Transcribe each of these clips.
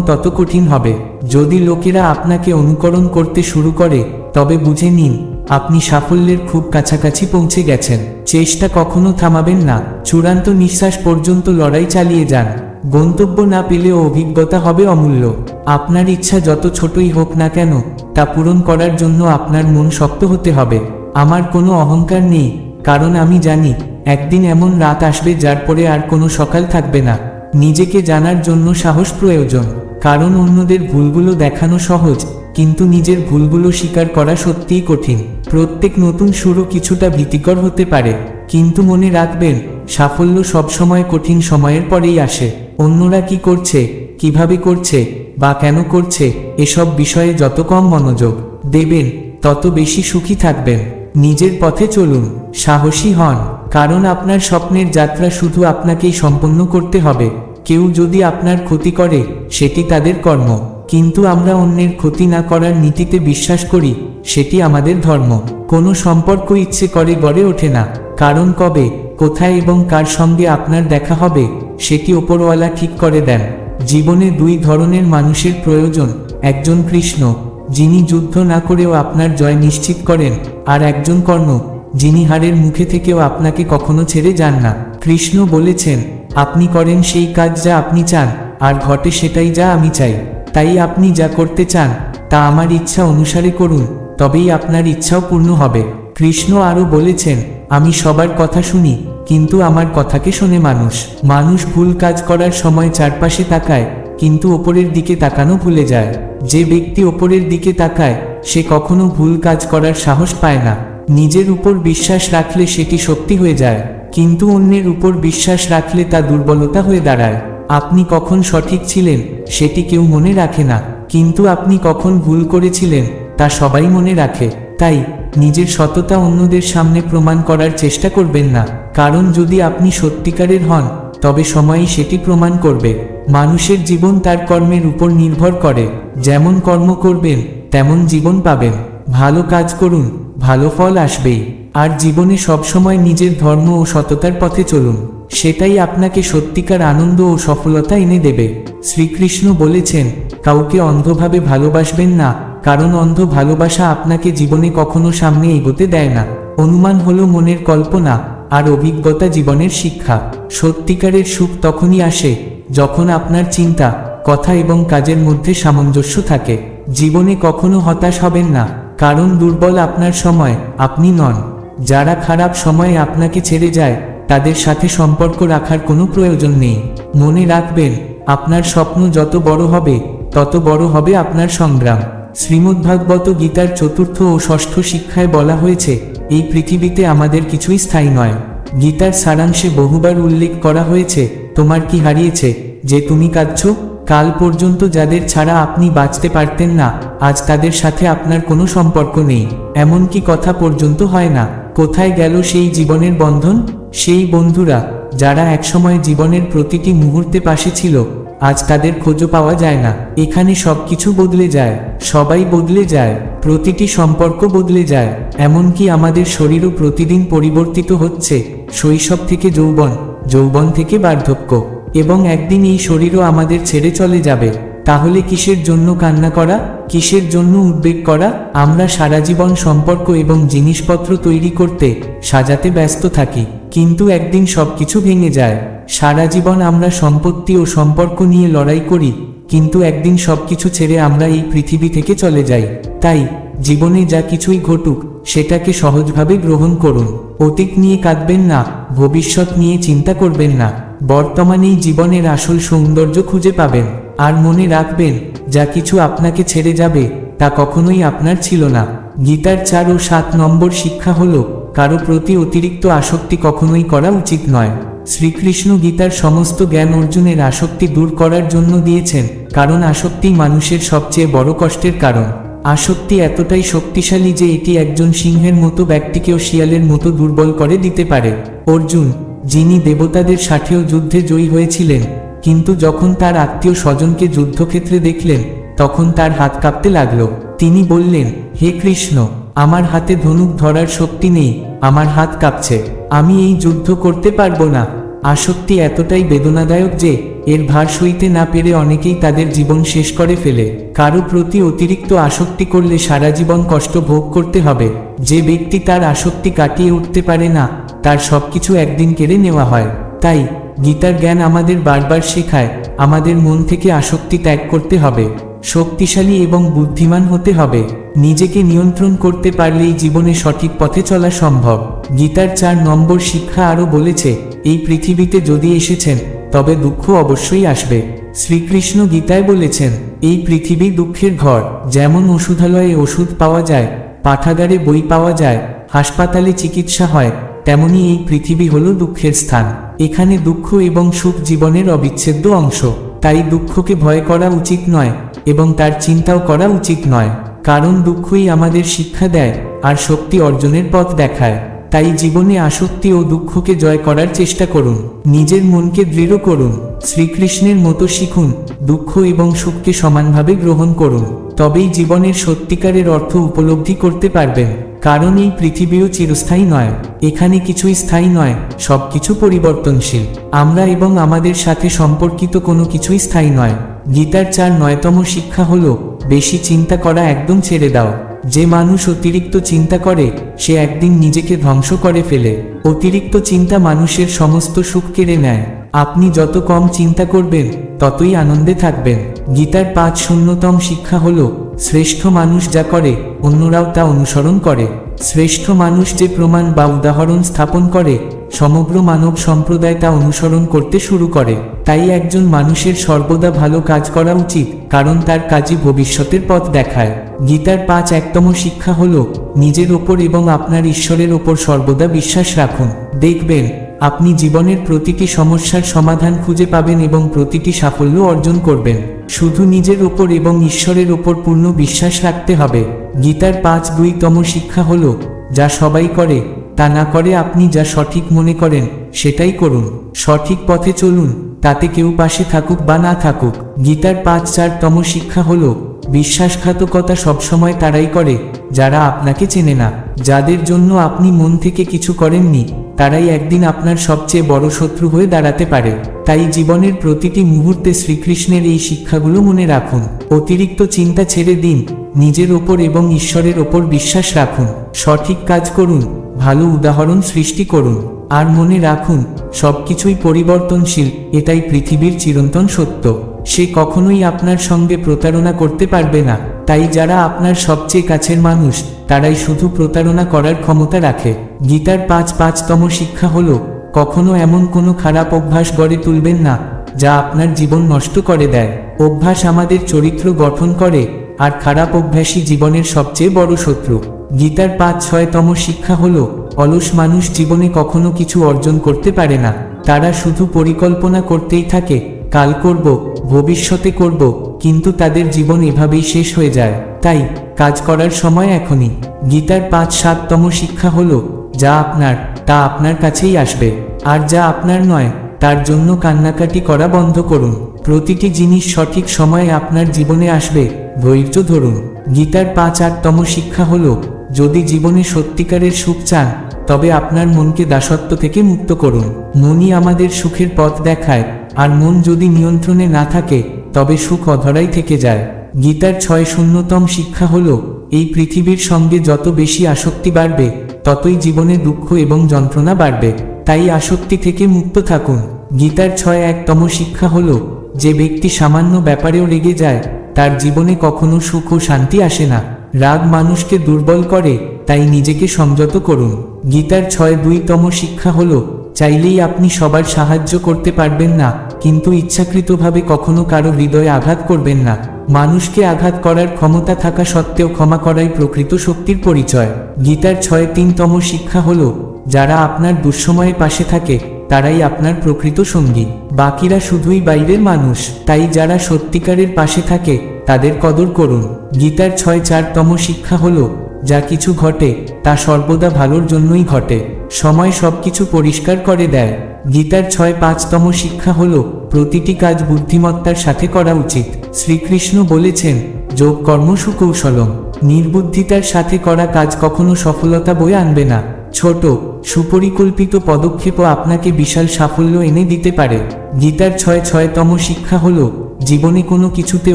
তত কঠিন হবে। যদি লোকেরা আপনাকে অনুকরণ করতে শুরু করে, তবে বুঝে নিন, আপনি সাফল্যের খুব কাছাকাছি পৌঁছে গেছেন। চেষ্টা কখনো থামাবেন না। চূড়ান্ত নিঃশ্বাস পর্যন্ত লড়াই চালিয়ে যান। গন্তব্য না পেলেও অভিজ্ঞতা হবে অমূল্য। আপনার ইচ্ছা যত ছোটই হোক না কেন, তা পূরণ করার জন্য আপনার মন শক্ত হতে হবে। আমার কোনো অহংকার নেই, কারণ আমি জানি, একদিন এমন রাত আসবে যার পরে আর কোনো সকাল থাকবে না। নিজেকে জানার জন্য সাহস প্রয়োজন। কারণ অন্যদের ভুলগুলো দেখানো সহজ, কিন্তু নিজের ভুলগুলো স্বীকার করা সত্যিই কঠিন। প্রত্যেক নতুন শুরু কিছুটা ভীতিকর হতে পারে, কিন্তু মনে রাখবেন, সাফল্য সবসময় কঠিন সময়ের পরেই আসে। অন্যরা কি করছে, কীভাবে করছে, বা কেন করছে, এসব বিষয়ে যত কম মনোযোগ দেবেন, তত বেশি সুখী থাকবেন। নিজের পথে চলুন, সাহসী হন, কারণ আপনার স্বপ্নের যাত্রা শুধু আপনাকেই সম্পন্ন করতে হবে। কেউ যদি আপনার ক্ষতি করে, সেটি তাদের কর্ম। কিন্তু আমরা অন্যের ক্ষতি না করার নীতিতে বিশ্বাস করি, সেটি আমাদের ধর্ম। কোনো সম্পর্ক ইচ্ছে করে গড়ে ওঠে না। কারণ কবে, কোথায় এবং কার সঙ্গে আপনার দেখা হবে, সেটি ওপরওয়ালা ঠিক করে দেন। জীবনে দুই ধরনের মানুষের প্রয়োজন, একজন কৃষ্ণ, যিনি যুদ্ধ না করেও আপনার জয় নিশ্চিত করেন, আর একজন কর্ণ, যিনি হারের মুখে থেকেও আপনাকে কখনো ছেড়ে যান না। কৃষ্ণ বলেছেন আপনি করেন সেই কাজ যা আপনি চান, আর ঘটে সেটাই যা আমি চাই। তাই আপনি যা করতে চান, তা আমার ইচ্ছা অনুসারে করুন, তবেই আপনার ইচ্ছাও পূর্ণ হবে। কৃষ্ণ আরও বলেছেন, আমি সবার কথা শুনি, কিন্তু আমার কথাকে শোনে মানুষ। মানুষ ভুল কাজ করার সময় চারপাশে তাকায়, কিন্তু ওপরের দিকে তাকানো ভুলে যায়। যে ব্যক্তি ওপরের দিকে তাকায়, সে কখনো ভুল কাজ করার সাহস পায় না। নিজের উপর বিশ্বাস রাখলে সেটি শক্তি হয়ে যায়। কিন্তু অন্যের উপর বিশ্বাস রাখলে তা দুর্বলতা হয়ে দাঁড়ায়। আপনি কখন সঠিক ছিলেন, সেটি কেউ মনে রাখে না। কিন্তু আপনি কখন ভুল করেছিলেন, তা সবাই মনে রাখে। তাই, নিজের সততা অন্যদের সামনে প্রমাণ করার চেষ্টা করবেন না। কারণ যদি আপনি সত্যিকারের হন, তবে সময়ই সেটি প্রমাণ করবে। মানুষের জীবন তার কর্মের উপর নির্ভর করে। যেমন কর্ম করবেন, তেমন জীবন পাবেন। ভালো কাজ করুন, ভালো ফল আসবেই। আর জীবনে সবসময় নিজের ধর্ম ও সততার পথে চলুন। সেটাই আপনাকে সত্যিকার আনন্দ ও সফলতা এনে দেবে। শ্রীকৃষ্ণ বলেছেন, কাউকে অন্ধভাবে ভালোবাসবেন না, কারণ অন্ধ ভালোবাসা আপনাকে জীবনে কখনো সামনে এগোতে দেয় না। অনুমান হলো মনের কল্পনা, আর অভিজ্ঞতা জীবনের শিক্ষা। সত্যিকারের সুখ তখনই আসে, যখন আপনার চিন্তা, কথা এবং কাজের মধ্যে সামঞ্জস্য থাকে। জীবনে কখনো হতাশ হবেন না, কারণ দুর্বল আপনার সময়, আপনি নন। যারা খারাপ সময়ে আপনাকে ছেড়ে যায়, তাদের সাথে সম্পর্ক রাখার কোনো প্রয়োজন নেই। মনে রাখবেন, আপনার স্বপ্ন যত বড় হবে, তত বড় হবে আপনার সংগ্রাম। শ্রীমদ্ভাগবত গীতার চতুর্থ ও ষষ্ঠ শিক্ষায় বলা হয়েছে, এই পৃথিবীতে আমাদের কিছুই স্থায়ী নয়। গীতার সারাংশে বহুবার উল্লেখ করা হয়েছে, তোমার কি হারিয়েছে, যে তুমি কাঁদছ? কাল পর্যন্ত যাদের ছাড়া আপনি বাঁচতে পারতেন না, আজ তাদের সাথে আপনার কোনো সম্পর্ক নেই। এমনকি কথা পর্যন্ত হয় না। কোথায় গেল সেই জীবনের বন্ধন? সেই বন্ধুরা, যারা একসময় জীবনের প্রতিটি মুহূর্তে পাশে ছিল, আজ তাদের খোঁজও পাওয়া যায় না। এখানে সবকিছু বদলে যায়, সবাই বদলে যায়, প্রতিটি সম্পর্ক বদলে যায়, এমনকি আমাদের শরীরও প্রতিদিন পরিবর্তিত হচ্ছে, শৈশব থেকে যৌবন যৌবন থেকে বার্ধক্য, এবং একদিন এই শরীরও আমাদের ছেড়ে চলে যাবে। তাহলে কিসের জন্য কান্না করা, কিসের জন্য উদ্বেগ করা? আমরা সারা জীবন সম্পর্ক এবং জিনিসপত্র তৈরি করতে, সাজাতে ব্যস্ত থাকি, কিন্তু একদিন সবকিছু ভেঙে যায়। সারা জীবন আমরা সম্পত্তি ও সম্পর্ক নিয়ে লড়াই করি, কিন্তু একদিন সবকিছু ছেড়ে আমরা এই পৃথিবী থেকে চলে যাই। তাই, জীবনে যা কিছুই ঘটুক, সেটাকে সহজভাবে গ্রহণ করুন। অতীত নিয়ে কাঁদবেন না, ভবিষ্যৎ নিয়ে চিন্তা করবেন না। বর্তমানেই জীবনের আসল সৌন্দর্য খুঁজে পাবেন। আর মনে রাখবেন, যা কিছু আপনাকে ছেড়ে যাবে, তা কখনোই আপনার ছিল না। গীতার চার ও সাত নম্বর শিক্ষা হল, কারও প্রতি অতিরিক্ত আসক্তি কখনোই করা উচিত নয়। শ্রীকৃষ্ণ গীতার সমস্ত জ্ঞান অর্জুনের আসক্তি দূর করার জন্য দিয়েছেন, কারণ আসক্তি মানুষের সবচেয়ে বড় কষ্টের কারণ। আসক্তি এতটাই শক্তিশালী যে এটি একজন সিংহের মতো ব্যক্তিকেও শিয়ালের মতো দুর্বল করে দিতে পারে। অর্জুন, যিনি দেবতাদের সাথেও যুদ্ধে জয়ী হয়েছিলেন কিন্তু যখন তার আত্মীয় স্বজনকে যুদ্ধক্ষেত্রে দেখলেন, তখন তার হাত কাঁপতে লাগল। তিনি বললেন, হে কৃষ্ণ, আমার হাতে ধনুক ধরার শক্তি নেই, আমার হাত কাঁপছে। আমি এই যুদ্ধ করতে পারব না। আসক্তি এতটাই বেদনাদায়ক যে, এর ভার সইতে না পেরে অনেকেই তাদের জীবন শেষ করে ফেলে। কারও প্রতি অতিরিক্ত আসক্তি করলে সারা জীবন কষ্ট ভোগ করতে হবে। যে ব্যক্তি তার আসক্তি কাটিয়ে উঠতে পারে না, তার সবকিছু একদিন কেড়ে নেওয়া হয়। তাই গীতার জ্ঞান আমাদের বারবার শেখায়, আমাদের মন থেকে আসক্তি ত্যাগ করতে হবে, শক্তিশালী এবং বুদ্ধিমান হতে হবে, নিজেকে নিয়ন্ত্রণ করতে পারলেই জীবনে সঠিক পথে চলা সম্ভব। গীতার চার নম্বর শিক্ষা আরও বলেছে, এই পৃথিবীতে যদি এসেছেন, তবে দুঃখ অবশ্যই আসবে। শ্রীকৃষ্ণ গীতায় বলেছেন, এই পৃথিবী দুঃখের ঘর, যেমন ওষুধালয়ে ওষুধ পাওয়া যায়, পাঠাগারে বই পাওয়া যায়, হাসপাতালে চিকিৎসা হয়, তেমনি এই পৃথিবী হলো দুঃখের স্থান। এখানে দুঃখ এবং সুখ জীবনের অবিচ্ছেদ্য অংশ। তাই দুঃখকে ভয় করা উচিত নয়, এবং তার চিন্তাও করা উচিত নয়। কারণ দুঃখই আমাদের শিক্ষা দেয়, আর শক্তি অর্জনের পথ দেখায়। তাই জীবনে আসক্তি ও দুঃখকে জয় করার চেষ্টা করুন। নিজের মনকে দৃঢ় করুন। শ্রীকৃষ্ণের মতো শিখুন, দুঃখ এবং সুখকে সমানভাবে গ্রহণ করুন। তবেই জীবনের সত্যিকারের অর্থ উপলব্ধি করতে পারবেন। কারণ এই পৃথিবীও চিরস্থায়ী নয়, এখানে কিছুই স্থায়ী নয়, সবকিছু পরিবর্তনশীল। আমরা এবং আমাদের সাথে সম্পর্কিত কোনো কিছুই স্থায়ী নয়। গীতার চার নয়তম শিক্ষা হলো, বেশি চিন্তা করা একদম ছেড়ে দাও। যে মানুষ অতিরিক্ত চিন্তা করে, সে একদিন নিজেকে ধ্বংস করে ফেলে। অতিরিক্ত চিন্তা মানুষের সমস্ত সুখ কেড়ে নেয়। আপনি যত কম চিন্তা করবেন, ততই আনন্দে থাকবেন। গীতার পাঁচ শূন্যতম শিক্ষা হল শ্রেষ্ঠ মানুষ যা করে, অন্যরাও তা অনুসরণ করে। শ্রেষ্ঠ মানুষ যে প্রমাণ বা উদাহরণ স্থাপন করে, সমগ্র মানব সম্প্রদায় তা অনুসরণ করতে শুরু করে। তাই একজন মানুষের সর্বদা ভালো কাজ করা উচিত, কারণ তার কাজই ভবিষ্যতের পথ দেখায়। গীতার পাঁচ একতম শিক্ষা হল, নিজের ওপর এবং আপনার ঈশ্বরের ওপর সর্বদা বিশ্বাস রাখুন। দেখবেন, আপনি জীবনের প্রতিটি সমস্যার সমাধান খুঁজে পাবেন এবং প্রতিটি সাফল্য অর্জন করবেন। শুধু নিজের ওপর এবং ঈশ্বরের ওপর পূর্ণ বিশ্বাস রাখতে হবে। গীতার পাঁচ দুইতম শিক্ষা হল, যা সবাই করে, তা না করে আপনি যা সঠিক মনে করেন, সেটাই করুন। সঠিক পথে চলুন, তাতে কেউ পাশে থাকুক বা না থাকুক। গীতার পাঁচ চারতম শিক্ষা হল, বিশ্বাসঘাতকতা সবসময় তারাই করে, যারা আপনাকে চেনে না, যাদের জন্য আপনি মন থেকে কিছু করেননি তারাই একদিন আপনার সবচেয়ে বড় শত্রু হয়ে দাঁড়াতে পারে। তাই জীবনের প্রতিটি মুহূর্তে শ্রীকৃষ্ণের এই শিক্ষাগুলো মনে রাখুন। অতিরিক্ত চিন্তা ছেড়ে দিন। নিজের ওপর এবং ঈশ্বরের ওপর বিশ্বাস রাখুন। সঠিক কাজ করুন। ভালো উদাহরণ সৃষ্টি করুন। আর মনে রাখুন, সবকিছুই পরিবর্তনশীল, এটাই পৃথিবীর চিরন্তন সত্য। সে কখনোই আপনার সঙ্গে প্রতারণা করতে পারবে না। তাই যারা আপনার সবচেয়ে কাছের মানুষ তারাই শুধু প্রতারণা করার ক্ষমতা রাখে। গীতার পাঁচ পাঁচতম শিক্ষা হল, কখনো এমন কোনো খারাপ অভ্যাস গড়ে তুলবেন না, যা আপনার জীবন নষ্ট করে দেয়। অভ্যাস আমাদের চরিত্র গঠন করে, আর খারাপ অভ্যাসই জীবনের সবচেয়ে বড় শত্রু। গীতার পাঁচ ছয়তম শিক্ষা হল, অলস মানুষ জীবনে কখনো কিছু অর্জন করতে পারে না। তারা শুধু পরিকল্পনা করতেই থাকে, কাল করব, ভবিষ্যতে করব, কিন্তু তাদের জীবন এভাবেই শেষ হয়ে যায়। তাই, কাজ করার সময় এখনই। গীতার পাঁচ সাততম শিক্ষা হল, যা আপনার, তা আপনার কাছেই আসবে। আর যা আপনার নয়, তার জন্য কান্নাকাটি করা বন্ধ করুন। প্রতিটি জিনিস সঠিক সময়ে আপনার জীবনে আসবে, ধৈর্য ধরুন। গীতার পাঁচ আটতম শিক্ষা হল, যদি জীবনে সত্যিকারের সুখ চান, তবে আপনার মনকে দাসত্ব থেকে মুক্ত করুন। মনই আমাদের সুখের পথ দেখায়, আর মন যদি নিয়ন্ত্রণে না থাকে, তবে সুখ অধরাই থেকে যায়। গীতার ছয় শূন্যতম শিক্ষা হল, এই পৃথিবীর সঙ্গে যত বেশি আসক্তি বাড়বে, ততই জীবনে দুঃখ এবং যন্ত্রণা বাড়বে। তাই আসক্তি থেকে মুক্ত থাকুন। গীতার ছয় একতম শিক্ষা হল, যে ব্যক্তি সামান্য ব্যাপারেও রেগে যায়, তার জীবনে কখনো সুখ ও শান্তি আসে না। রাগ মানুষকে দুর্বল করে, তাই নিজেকে সংযত করুন। গীতার ছয় দুইতম শিক্ষা হল, চাইলেই আপনি সবার সাহায্য করতে পারবেন না, কিন্তু ইচ্ছাকৃতভাবে কখনো কারও হৃদয়ে আঘাত করবেন না। মানুষকে আঘাত করার ক্ষমতা থাকা সত্ত্বেও ক্ষমা করাই প্রকৃত শক্তির পরিচয়। গীতার ছয় তিনতম শিক্ষা হল, যারা আপনার দুঃসময়ে পাশে থাকে, তারাই আপনার প্রকৃত সঙ্গী। বাকিরা শুধুই বাইরের মানুষ, তাই যারা সত্যিকারের পাশে থাকে, তাদের কদর করুন। গীতার ছয় চারতম শিক্ষা হল, যা কিছু ঘটে, তা সর্বদা ভালোর জন্যই ঘটে। সময় সবকিছু পরিষ্কার করে দেয়। গীতার ছয় পাঁচতম শিক্ষা হল, প্রতিটি কাজ বুদ্ধিমত্তার সাথে করা উচিত। শ্রীকৃষ্ণ বলেছেন, যোগ কর্ম সুকৌশলম। নির্বুদ্ধিতার সাথে করা কাজ কখনো সফলতা বয়ে আনবে না। ছোট, সুপরিকল্পিত পদক্ষেপও আপনাকে বিশাল সাফল্য এনে দিতে পারে। গীতার ছয় ছয়তম শিক্ষা হল, জীবনে কোনো কিছুতে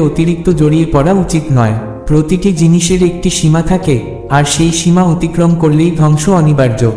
অতিরিক্ত জড়িয়ে পড়া উচিত নয়। প্রতিটি জিনিসের একটি সীমা থাকে, আর সেই সীমা অতিক্রম করলেই ধ্বংস অনিবার্য।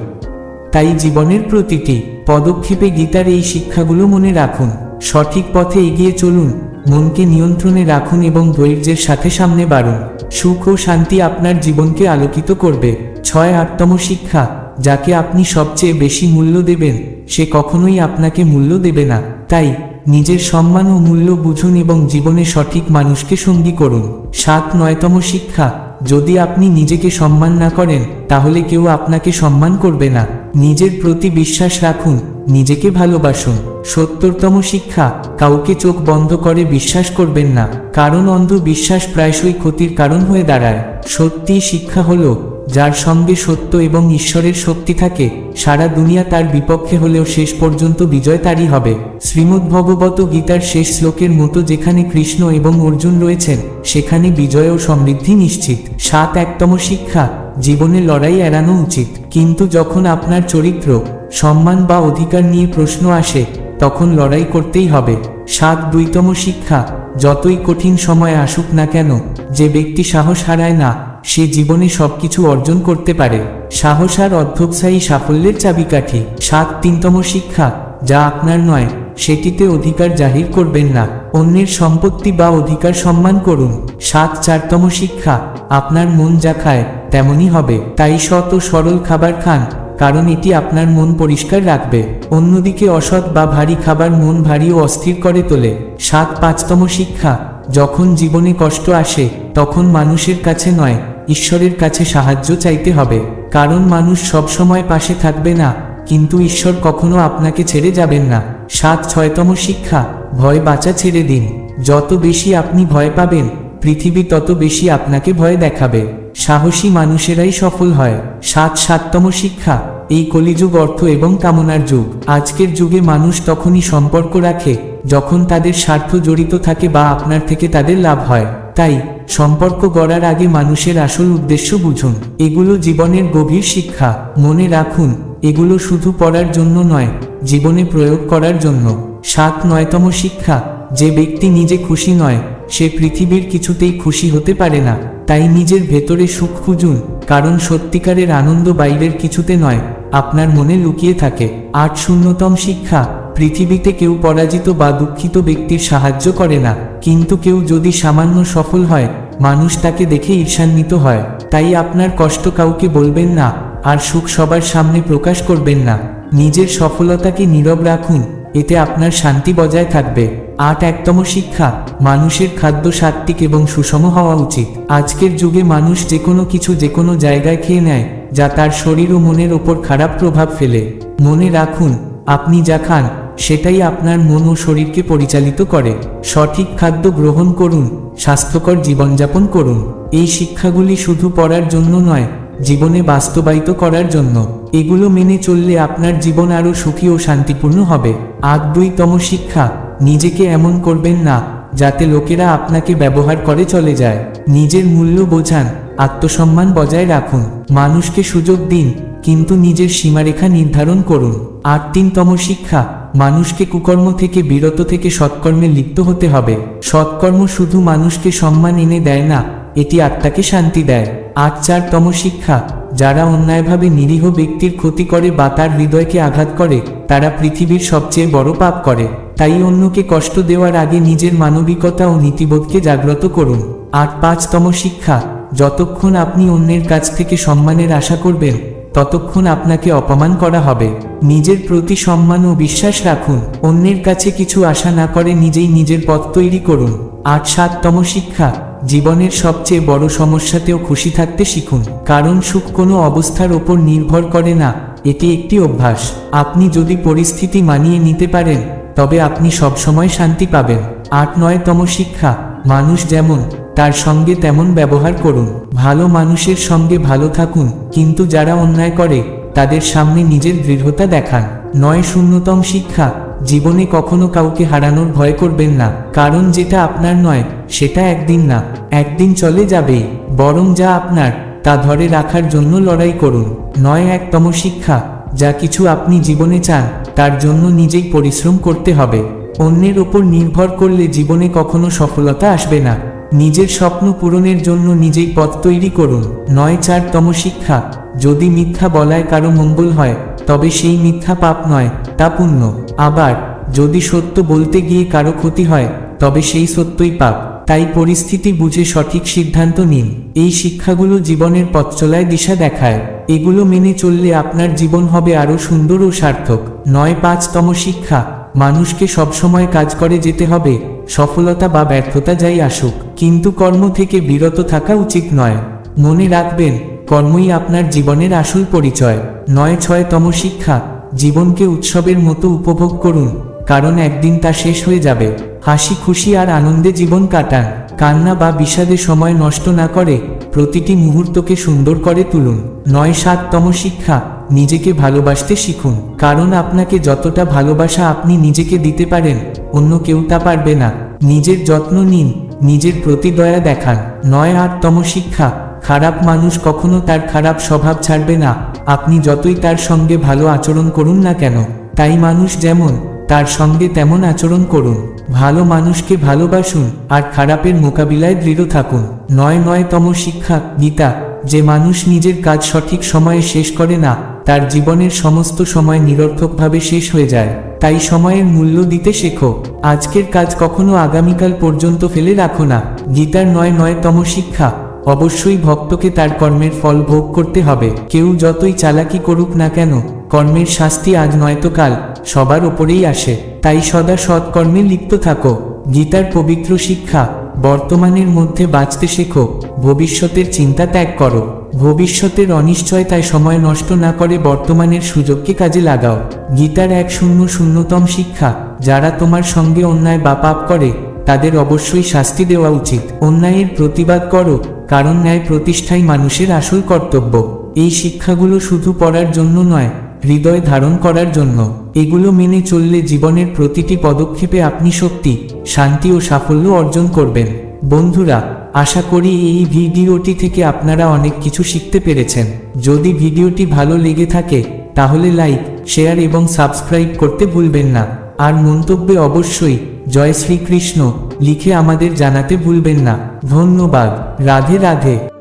তাই জীবনের প্রতিটি পদক্ষেপে গীতার এই শিক্ষাগুলো মনে রাখুন। সঠিক পথে এগিয়ে চলুন, মনকে নিয়ন্ত্রণে রাখুন এবং ধৈর্যের সাথে সামনে বাড়ুন। সুখ ও শান্তি আপনার জীবনকে আলোকিত করবে। ছয় আটতম শিক্ষা, যাকে আপনি সবচেয়ে বেশি মূল্য দেবেন, সে কখনোই আপনাকে মূল্য দেবে না। তাই, নিজের সম্মান ও মূল্য বুঝুন এবং জীবনে সঠিক মানুষকে সঙ্গী করুন। সাত নয়তম শিক্ষা, যদি আপনি নিজেকে সম্মান না করেন, তাহলে কেউ আপনাকে সম্মান করবে না। নিজের প্রতি বিশ্বাস রাখুন, নিজেকে ভালোবাসুন। সত্তরতম শিক্ষা, কাউকে চোখ বন্ধ করে বিশ্বাস করবেন না। কারণ অন্ধ বিশ্বাস প্রায়শই ক্ষতির কারণ হয়ে দাঁড়ায়। সত্যি শিক্ষা হলো, যার সঙ্গে সত্য এবং ঈশ্বরের শক্তি থাকে, সারা দুনিয়া তার বিপক্ষে হলেও শেষ পর্যন্ত বিজয় তারই হবে। শ্রীমদ্ ভগবত গীতার শেষ শ্লোকের মতো যেখানে কৃষ্ণ এবং অর্জুন রয়েছেন, সেখানে বিজয় ও সমৃদ্ধি নিশ্চিত। সাত একতম শিক্ষা জীবনে লড়াই এড়ানো উচিত। কিন্তু যখন আপনার চরিত্র, সম্মান বা অধিকার নিয়ে প্রশ্ন আসে, তখন লড়াই করতেই হবে। সাত দুইতম শিক্ষা, যতই কঠিন সময় আসুক না কেন, যে ব্যক্তি সাহস হারায় না, সে জীবনে সবকিছু অর্জন করতে পারে। সাহস আর অধ্যবসায়ী সাফল্যের চাবিকাঠি। সাত তিনতম শিক্ষা, যা আপনার নয়, সেটিতে অধিকার জাহির করবেন না। অন্যের সম্পত্তি বা অধিকার সম্মান করুন। সাত চারতম শিক্ষা, আপনার মন যা খায় তেমনই হবে। তাই সৎ ও সরল খাবার খান, কারণ এটি আপনার মন পরিষ্কার রাখবে। অন্যদিকে অসৎ বা ভারী খাবার মন ভারী ও অস্থির করে তোলে। সাত পাঁচতম শিক্ষা, যখন জীবনে কষ্ট আসে, তখন মানুষের কাছে নয়, ঈশ্বরের কাছে সাহায্য চাইতে হবে। কারণ মানুষ সবসময় পাশে থাকবে না, কিন্তু ঈশ্বর কখনো আপনাকে ছেড়ে যাবেন না। সাত ছয়তম শিক্ষা, ভয় বাঁচা ছেড়ে দিন। যত বেশি আপনি ভয় পাবেন পৃথিবী তত বেশি আপনাকে ভয় দেখাবে। সাহসী মানুষেরাই সফল হয়। সাত সাততম শিক্ষা, এই কলিযুগ অর্থ এবং কামনার যুগ। আজকের যুগে মানুষ তখনই সম্পর্ক রাখে, যখন তাদের স্বার্থ জড়িত থাকে বা আপনার থেকে তাদের লাভ হয়। তাই, সম্পর্ক গড়ার আগে মানুষের আসল উদ্দেশ্য বুঝুন। এগুলো জীবনের গভীর শিক্ষা। মনে রাখুন, এগুলো শুধু পড়ার জন্য নয়, জীবনে প্রয়োগ করার জন্য। সাত নয়তম শিক্ষা, যে ব্যক্তি নিজে খুশি নয় সে পৃথিবীর কিছুতেই খুশি হতে পারে না। তাই নিজের ভেতরে সুখ খুঁজুন, কারণ সত্যিকারের আনন্দ বাইরের কিছুতে নয়, আপনার মনে লুকিয়ে থাকে। আট শূন্যতম শিক্ষা, পৃথিবীতে কেউ পরাজিত বা দুঃখিত ব্যক্তির সাহায্য করে না, কিন্তু কেউ যদি সামান্য সফল হয়, মানুষ তাকে দেখে ঈর্ষান্বিত হয়। তাই আপনার কষ্ট কাউকে বলবেন না, আর সুখ সবার সামনে প্রকাশ করবেন না। নিজের সফলতাকে নীরব রাখুন, এতে আপনার শান্তি বজায় থাকবে। আট একতম শিক্ষা, মানুষের খাদ্য সাত্ত্বিক এবং সুষম হওয়া উচিত। আজকের যুগে মানুষ যে কোনো কিছু যে কোনো জায়গায় খেয়ে নেয়, যা তার শরীর ও মনের ওপর খারাপ প্রভাব ফেলে। মনে রাখুন, আপনি যা খান, সেটাই আপনার মন ও শরীরকে পরিচালিত করে। সঠিক খাদ্য গ্রহণ করুন, স্বাস্থ্যকর জীবনযাপন করুন। এই শিক্ষাগুলি শুধু পড়ার জন্য নয়, জীবনে বাস্তবায়িত করার জন্য। এগুলো মেনে চললে আপনার জীবন আরও সুখী ও শান্তিপূর্ণ হবে। আট দুইতম শিক্ষা নিজেকে এমন করবেন না, যাতে লোকেরা আপনাকে ব্যবহার করে চলে যায়। নিজের মূল্য বোঝান, আত্মসম্মান বজায় রাখুন। মানুষকে সুযোগ দিন, কিন্তু নিজের সীমারেখা নির্ধারণ করুন। আট তিনতম শিক্ষা, মানুষকে কুকর্ম থেকে বিরত থেকে সৎকর্মে লিপ্ত হতে হবে। সৎকর্ম শুধু মানুষকে সম্মান এনে দেয় না, এটি আত্মাকে শান্তি দেয়। আট চারতম শিক্ষা, যারা অন্যায়ভাবে নিরীহ ব্যক্তির ক্ষতি করে বা তার হৃদয়কে আঘাত করে, তারা পৃথিবীর সবচেয়ে বড় পাপ করে। তাই অন্যকে কষ্ট দেওয়ার আগে নিজের মানবিকতা ও নীতিবোধকে জাগ্রত করুন। আট পাঁচতম শিক্ষা, যতক্ষণ আপনি অন্যের কাছ থেকে সম্মানের আশা করবেন, ততক্ষণ আপনাকে অপমান করা হবে। নিজের প্রতি সম্মান ও বিশ্বাস রাখুন, অন্যের কাছে কিছু আশা না করে নিজেই নিজের পথ তৈরি করুন। আট সাততম শিক্ষা, জীবনের সবচেয়ে বড় সমস্যাতেও খুশি থাকতে শিখুন। কারণ সুখ কোনো অবস্থার ওপর নির্ভর করে না, এটি একটি অভ্যাস। আপনি যদি পরিস্থিতি মানিয়ে নিতে পারেন তবে আপনি সবসময় শান্তি পাবেন। আট নয়তম শিক্ষা, মানুষ যেমন, তার সঙ্গে তেমন ব্যবহার করুন। ভালো মানুষের সঙ্গে ভালো থাকুন, কিন্তু যারা অন্যায় করে, তাদের সামনে নিজের দৃঢ়তা দেখান। নয় শূন্যতম শিক্ষা, জীবনে কখনো কাউকে হারানোর ভয় করবেন না। কারণ যেটা আপনার নয়, সেটা একদিন না, একদিন চলে যাবে। বরং যা আপনার, তা ধরে রাখার জন্য লড়াই করুন। নয় একতম শিক্ষা যা কিছু আপনি জীবনে চান, তার জন্য নিজেই পরিশ্রম করতে হবে। অন্যের ওপর নির্ভর করলে জীবনে কখনো সফলতা আসবে না। নিজের স্বপ্ন পূরণের জন্য নিজেই পথ তৈরি করুন। নয় চারতম শিক্ষা, যদি মিথ্যা বলায় কারও মঙ্গল হয়, তবে সেই মিথ্যা পাপ নয়, তা পুণ্য। আবার, যদি সত্য বলতে গিয়ে কারও ক্ষতি হয়, তবে সেই সত্যই পাপ। তাই পরিস্থিতি বুঝে সঠিক সিদ্ধান্ত নিন। এই শিক্ষাগুলো জীবনের পথ চলায় দিশা দেখায়। এগুলো মেনে চললে আপনার জীবন হবে আরও সুন্দর ও সার্থক। নয় পাঁচতম শিক্ষা, মানুষকে সবসময় কাজ করে যেতে হবে, সফলতা বা ব্যর্থতা যাই আসুক। কিন্তু কর্ম থেকে বিরত থাকা উচিত নয়। মনে রাখবেন, কর্মই আপনার জীবনের আসল পরিচয়। নয় ছয়তম শিক্ষা, জীবনকে উৎসবের মতো উপভোগ করুন, কারণ একদিন তা শেষ হয়ে যাবে। হাসি খুশি আর আনন্দে জীবন কাটান। কান্না বা বিষাদে সময় নষ্ট না করে, প্রতিটি মুহূর্তকে সুন্দর করে তুলুন। নয় সাততম শিক্ষা, নিজেকে ভালোবাসতে শিখুন। কারণ আপনাকে যতটা ভালোবাসা আপনি নিজেকে দিতে পারেন, অন্য কেউ তা পারবে না। নিজের যত্ন নিন, নিজের প্রতি দয়া দেখান। নয় আটতম শিক্ষা, খারাপ মানুষ কখনো তার খারাপ স্বভাব ছাড়বে না। আপনি যতই তার সঙ্গে ভালো আচরণ করুন না কেন, তাই মানুষ যেমন তার সঙ্গে তেমন আচরণ করুন, ভালো মানুষকে ভালোবাসুন, আর খারাপের মোকাবিলায় দৃঢ় থাকুন। নয় নয়তম শিক্ষা, গীতা, যে মানুষ নিজের কাজ সঠিক সময়ে শেষ করে না, তার জীবনের সমস্ত সময় নিরর্থকভাবে শেষ হয়ে যায়। তাই সময়ের মূল্য দিতে শেখো। আজকের কাজ কখনো আগামীকাল পর্যন্ত ফেলে রাখো না। গীতার নয় নয়তম শিক্ষা অবশ্যই ভক্তকে তার কর্মের ফল ভোগ করতে হবে। কেউ যতই চালাকি করুক না কেন, কর্মের শাস্তি আজ নয়তো কাল, সবার ওপরেই আসে। তাই সদা সৎকর্মে লিপ্ত থাকো। গীতার পবিত্র শিক্ষা, বর্তমানের মধ্যে বাঁচতে শেখো। ভবিষ্যতের চিন্তা ত্যাগ করো। ভবিষ্যতের অনিশ্চয়তায় সময় নষ্ট না করে বর্তমানের সুযোগকে কাজে লাগাও। গীতার এক শূন্য শূন্যতম শিক্ষা, যারা তোমার সঙ্গে অন্যায় বা পাপ করে, তাদের অবশ্যই শাস্তি দেওয়া উচিত। অন্যায়ের প্রতিবাদ করো কারণ ন্যায় প্রতিষ্ঠাই মানুষের আসল কর্তব্য। এই শিক্ষাগুলো শুধু পড়ার জন্য নয়, হৃদয় ধারণ করার জন্য। এগুলো মেনে চললে জীবনের প্রতিটি পদক্ষেপে আপনি শক্তি, শান্তি ও সাফল্য অর্জন করবেন। বন্ধুরা, আশা করি এই ভিডিওটি থেকে আপনারা অনেক কিছু শিখতে পেরেছেন। যদি ভিডিওটি ভালো লেগে থাকে, তাহলে লাইক, শেয়ার এবং সাবস্ক্রাইব করতে ভুলবেন না। আর মন্তব্যে অবশ্যই জয় শ্রীকৃষ্ণ লিখে আমাদের জানাতে ভুলবেন না। ধন্যবাদ। রাধে রাধে।